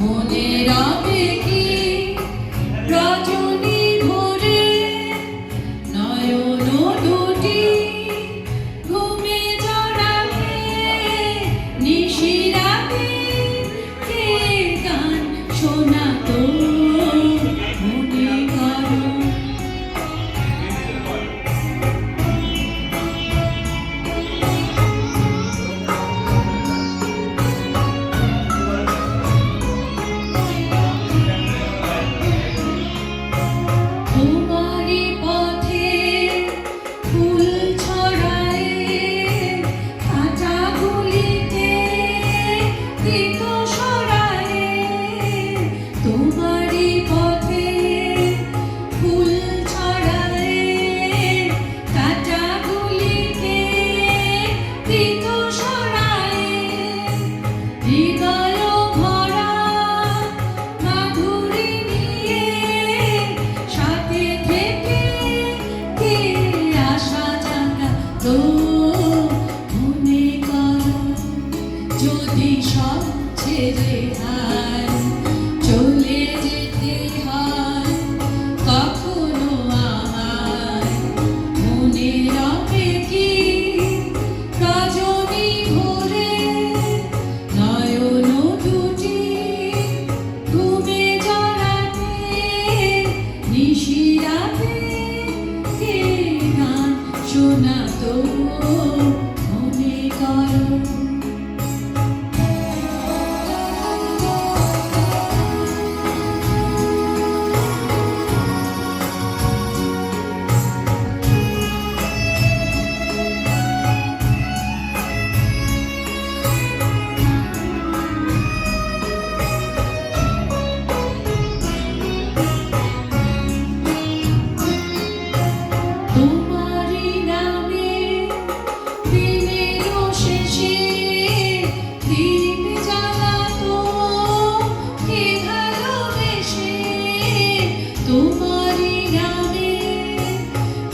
মনে রাতে কি? রজনী ভরে নয়ন দুটি ঘুমে জড়াবে। নিশিরাতে কে গান শোনা মনে করো।